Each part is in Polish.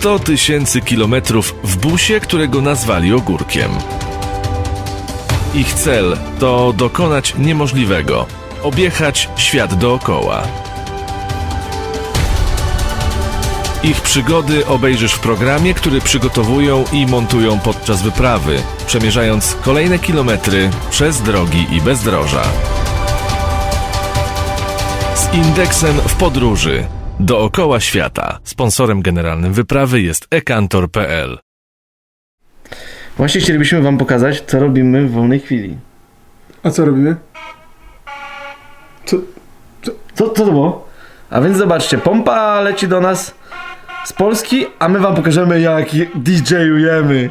100 tysięcy kilometrów w busie, którego nazwali ogórkiem. Ich cel to dokonać niemożliwego objechać świat dookoła. Ich przygody obejrzysz w programie, który przygotowują i montują podczas wyprawy, przemierzając kolejne kilometry przez drogi i bezdroża. Z indeksem w podróży dookoła świata. Sponsorem generalnym wyprawy jest ekantor.pl. Właśnie chcielibyśmy Wam pokazać, co robimy w wolnej chwili. A co robimy? Co? Co, co to było? A więc zobaczcie, pompa leci do nas z Polski, a my Wam pokażemy, jak je- DJ-ujemy.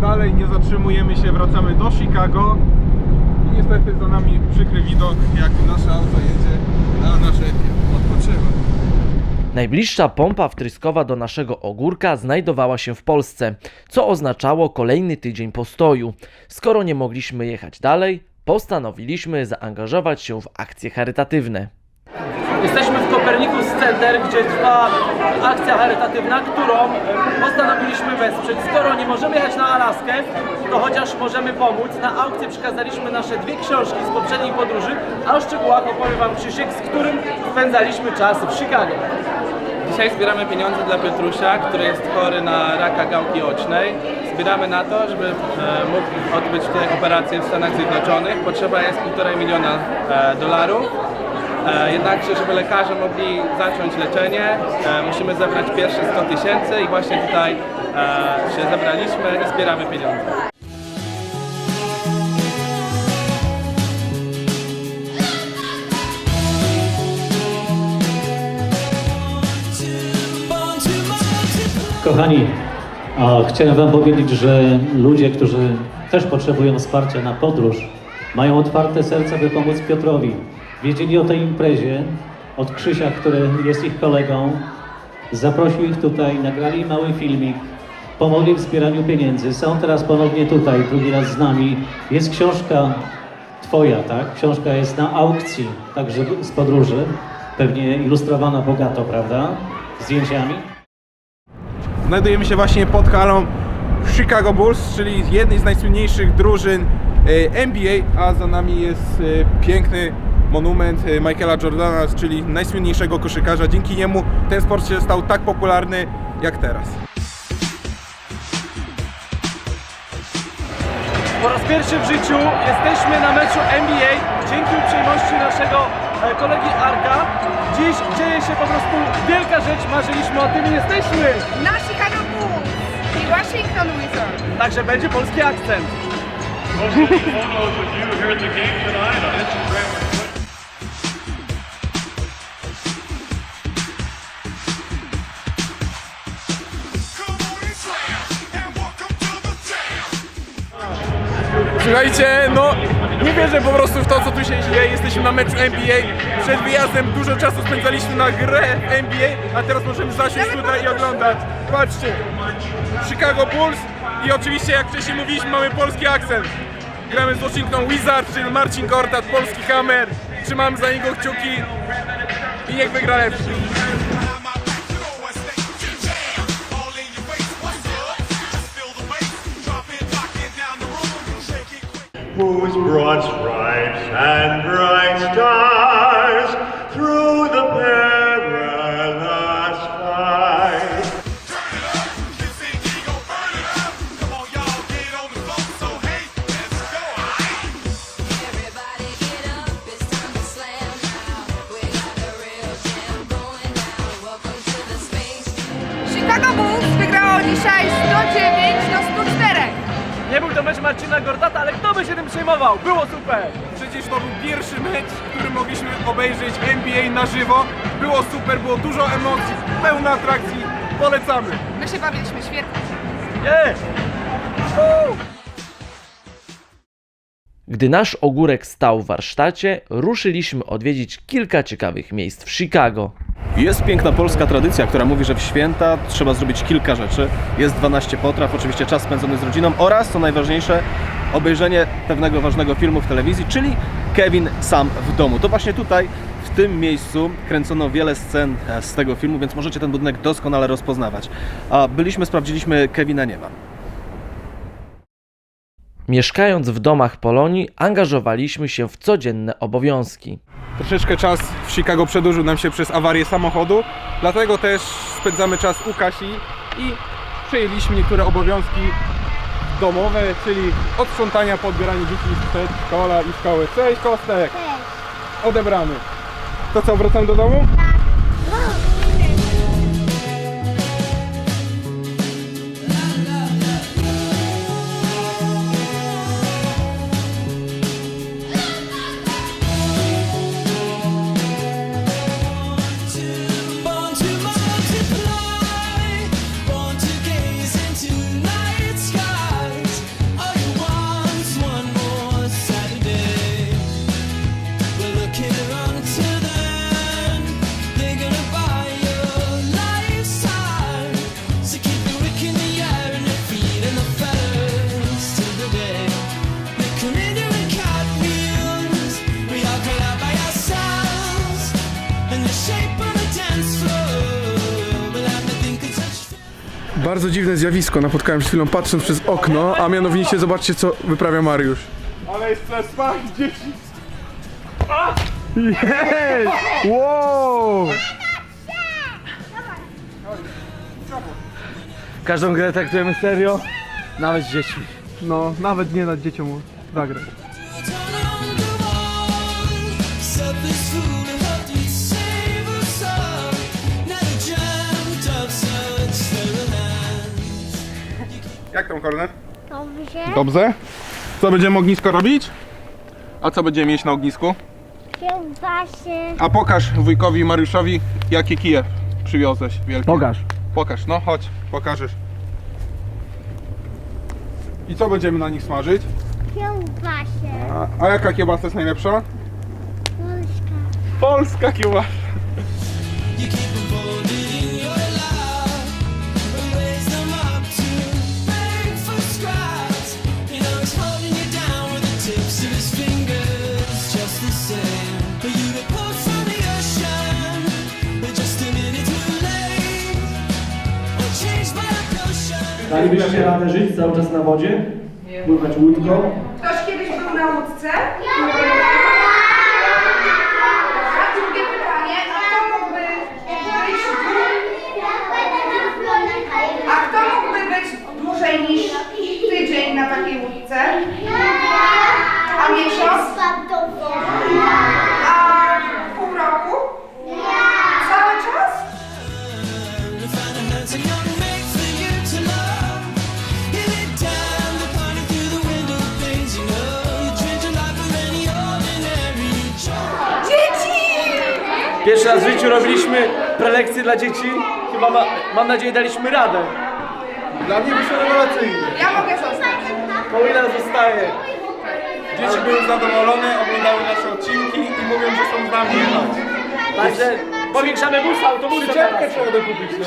Dalej, nie zatrzymujemy się, wracamy do Chicago. I niestety za nami przykry widok, jak nasze auto jedzie, a nasze odpoczywa. Najbliższa pompa wtryskowa do naszego ogórka znajdowała się w Polsce, co oznaczało kolejny tydzień postoju. Skoro nie mogliśmy jechać dalej, postanowiliśmy zaangażować się w akcje charytatywne. Jesteśmy w Kopernikus Center, gdzie trwa akcja charytatywna, którą e, postanowiliśmy wesprzeć. Skoro nie możemy jechać na Alaskę, to chociaż możemy pomóc. Na aukcję przekazaliśmy nasze dwie książki z poprzedniej podróży, a o szczegółach opowie Wam Krzysiek, z którym spędzaliśmy czas w Chicago. Dzisiaj zbieramy pieniądze dla Piotrusia, który jest chory na raka gałki ocznej. Zbieramy na to, żeby e, mógł odbyć tutaj operację w Stanach Zjednoczonych. Potrzeba jest 1,5 miliona e, dolarów. E, jednakże, żeby lekarze mogli zacząć leczenie, e, musimy zebrać pierwsze 100 tysięcy i właśnie tutaj e, się zebraliśmy i zbieramy pieniądze. Kochani, chciałem Wam powiedzieć, że ludzie, którzy też potrzebują wsparcia na podróż, mają otwarte serca, by pomóc Piotrowi. Wiedzieli o tej imprezie od Krzysia, który jest ich kolegą. Zaprosił ich tutaj, nagrali mały filmik, pomogli w zbieraniu pieniędzy. Są teraz ponownie tutaj, drugi raz z nami. Jest książka Twoja, tak? Książka jest na aukcji, także z podróży. Pewnie ilustrowana bogato, prawda? Zdjęciami. Znajdujemy się właśnie pod halą Chicago Bulls, czyli jednej z najsłynniejszych drużyn e, NBA, a za nami jest e, piękny monument e, Michaela Jordana, czyli najsłynniejszego koszykarza. Dzięki niemu ten sport się stał tak popularny jak teraz. Po raz pierwszy w życiu jesteśmy na meczu NBA dzięki uprzejmości naszego e, kolegi Arka. Dziś dzieje się po prostu wielka rzecz, marzyliśmy o tym i jesteśmy. na Chicago Bulls i Washington Wizards. Także będzie polski akcent. Słuchajcie, no nie wierzę po prostu w to, co tu się dzieje. Jesteśmy na meczu NBA. Przed wyjazdem dużo czasu spędzaliśmy na grę NBA, a teraz możemy zasiąść tutaj i oglądać. Patrzcie, Chicago Bulls i oczywiście, jak wcześniej mówiliśmy, mamy polski akcent. Gramy z Washington Wizards, czyli Marcin Gortat, polski hammer. Trzymamy za niego kciuki i niech wygra lepszy. Whose broad stripes and bright stars to mecz Marcina Gordata, ale kto by się tym przejmował? Było super. że to był pierwszy mecz, który mogliśmy obejrzeć NBA na żywo. Było super, było dużo emocji, pełno atrakcji. Polecamy. My się bawiliśmy świetnie. Gdy nasz ogórek stał w warsztacie, ruszyliśmy odwiedzić kilka ciekawych miejsc w Chicago. Jest piękna polska tradycja, która mówi, że w święta trzeba zrobić kilka rzeczy. Jest 12 potraw, oczywiście czas spędzony z rodziną oraz, co najważniejsze, obejrzenie pewnego ważnego filmu w telewizji, czyli Kevin sam w domu. To właśnie tutaj, w tym miejscu, kręcono wiele scen e, z tego filmu, więc możecie ten budynek doskonale rozpoznawać. A byliśmy, sprawdziliśmy, Kevina nie ma. Mieszkając w domach Polonii, angażowaliśmy się w codzienne obowiązki. Troszeczkę czas w Chicago przedłużył nam się przez awarię samochodu, dlatego też spędzamy czas u Kasi i przejęliśmy niektóre obowiązki domowe, czyli od sprzątania po odbieraniu dzieci z przedszkola i szkoły. Cześć Kostek! Odebrany. To co, wracam do domu? Bardzo dziwne zjawisko napotkałem przed chwilą patrząc przez okno, a mianowicie zobaczcie co wyprawia Mariusz. Ale jest przespa, dzieci! Jest! Wow! Każdą grę traktujemy serio, nawet z dziećmi. No, nawet nie dać dzieciom zagrać. Jak tam Kornet? Dobrze, Dobrze. Co będziemy ognisko robić? A co będziemy mieć na ognisku? kiełbasy, A pokaż wujkowi Mariuszowi, jakie kije przywiozłeś wielkie. Pokaż. Pokaż, no chodź, pokażesz. I co będziemy na nich smażyć? kiełbasę, A, a jaka kiełbasa jest najlepsza? polska. Polska kiełbasa. You keep Dalibyście radę żyć cały czas na wodzie? Pływać łódką? Ktoś kiedyś był na łódce? Dobra, drugie pytanie. A kto mógłby być A kto mógłby być dłużej niż tydzień na takiej łódce? A miesiąc? Raz w życiu robiliśmy prelekcje dla dzieci. Chyba ma, mam nadzieję daliśmy radę. Dla mnie wyszło rewelacyjnie. Ja mogę zostać. Paulina zostaje. Dzieci były zadowolone, oglądały nasze odcinki i mówią, że są z nami. Także powiększamy bus autobusem Przyczepkę teraz. trzeba dokupić. No.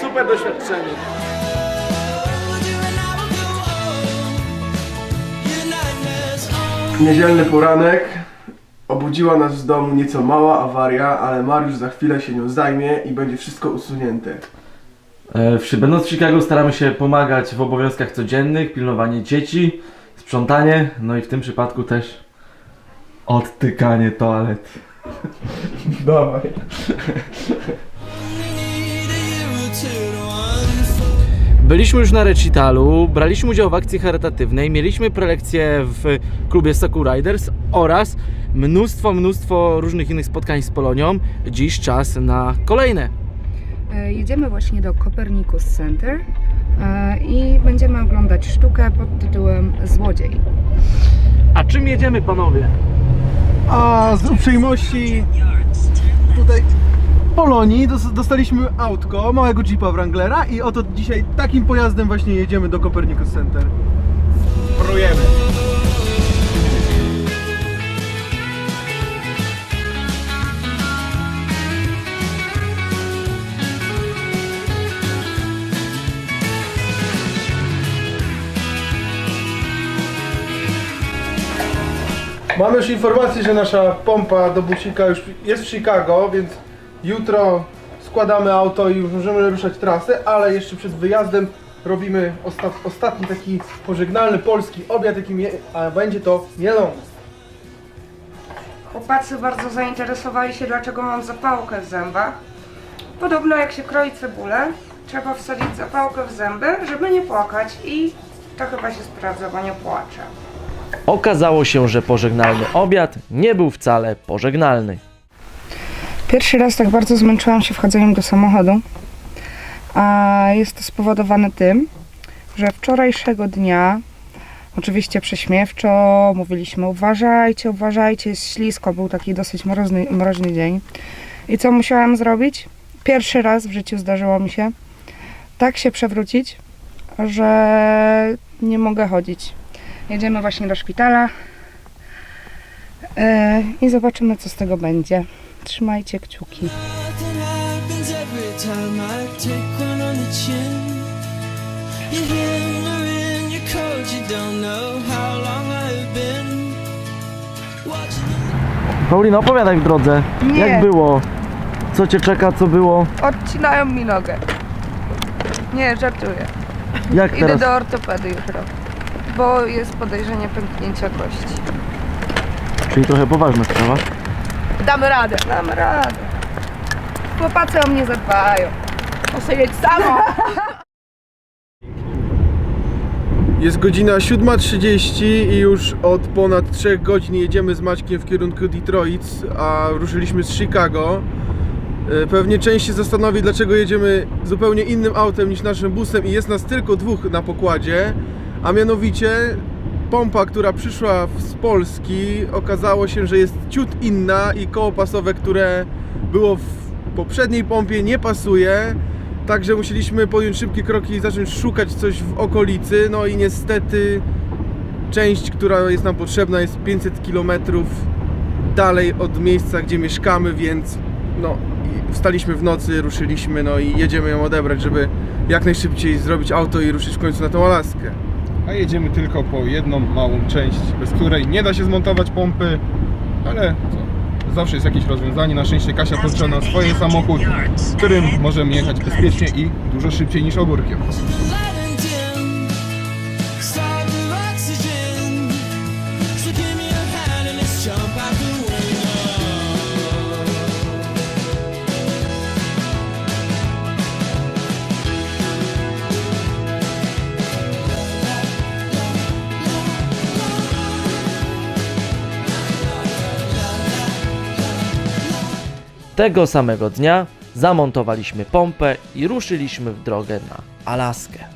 Super doświadczenie. Niedzielny poranek. Obudziła nas w domu nieco mała awaria, ale Mariusz za chwilę się nią zajmie i będzie wszystko usunięte. E, w- Będąc w Chicago staramy się pomagać w obowiązkach codziennych, pilnowanie dzieci, sprzątanie, no i w tym przypadku też odtykanie toalet. Dawaj. Byliśmy już na recitalu, braliśmy udział w akcji charytatywnej, mieliśmy prelekcje w klubie Soku Riders oraz mnóstwo, mnóstwo różnych innych spotkań z Polonią. Dziś czas na kolejne. E, Jedziemy właśnie do Copernicus Center e, i będziemy oglądać sztukę pod tytułem Złodziej. A Czym jedziemy, panowie? A z uprzejmości tutaj Polonii dos- dostaliśmy autko, małego Jeepa Wranglera i oto dzisiaj takim pojazdem właśnie jedziemy do Copernicus Center. Prujemy. Mamy już informację, że nasza pompa do busika już jest w Chicago, więc jutro składamy auto i już możemy ruszać trasę, ale jeszcze przed wyjazdem robimy osta ostatni taki pożegnalny polski obiad, jakim je a będzie to mielone. Chłopacy bardzo zainteresowali się, dlaczego mam zapałkę w zębach. Podobno jak się kroi cebulę, trzeba wsadzić zapałkę w zęby, żeby nie płakać i to chyba się sprawdza, bo nie płaczę. Okazało się, że pożegnalny obiad nie był wcale pożegnalny. Pierwszy raz tak bardzo zmęczyłam się wchodzeniem do samochodu, a jest to spowodowane tym, że wczorajszego dnia, oczywiście prześmiewczo, mówiliśmy uważajcie, uważajcie, jest ślisko, był taki dosyć mroźny, mroźny dzień. I co musiałam zrobić? Pierwszy raz w życiu zdarzyło mi się tak się przewrócić, że nie mogę chodzić. Jedziemy właśnie do szpitala e, i zobaczymy, co z tego będzie. Trzymajcie kciuki. Paulina, opowiadaj w drodze. Nie. Jak było? Co cię czeka, co było? Odcinają mi nogę. Nie, żartuję. Jak Idę teraz? do ortopedy jutro, bo jest podejrzenie pęknięcia kości. Czyli trochę poważna sprawa. Damy radę. Damy radę. Chłopacy o mnie zadbają. Muszę jeść samo. Jest godzina 7.30 i już od ponad 3 godzin jedziemy z Maćkiem w kierunku Detroit, a ruszyliśmy z Chicago. E, Pewnie część się zastanowi, dlaczego jedziemy zupełnie innym autem niż naszym busem i jest nas tylko dwóch na pokładzie, a mianowicie pompa, która przyszła z Polski, okazało się, że jest ciut inna i koło pasowe, które było w poprzedniej pompie nie pasuje. Także musieliśmy podjąć szybkie kroki i zacząć szukać coś w okolicy. No i niestety część, która jest nam potrzebna jest 500 km dalej od miejsca, gdzie mieszkamy, więc no wstaliśmy w nocy, ruszyliśmy, no i jedziemy ją odebrać, żeby jak najszybciej zrobić auto i ruszyć w końcu na tą Alaskę. A jedziemy tylko po jedną małą część, bez której nie da się zmontować pompy, ale co? Zawsze jest jakieś rozwiązanie. Na szczęście Kasia pożyczyła nam swoje samochód, którym możemy jechać bezpiecznie i dużo szybciej niż ogórkiem. Tego samego dnia zamontowaliśmy pompę i ruszyliśmy w drogę na Alaskę.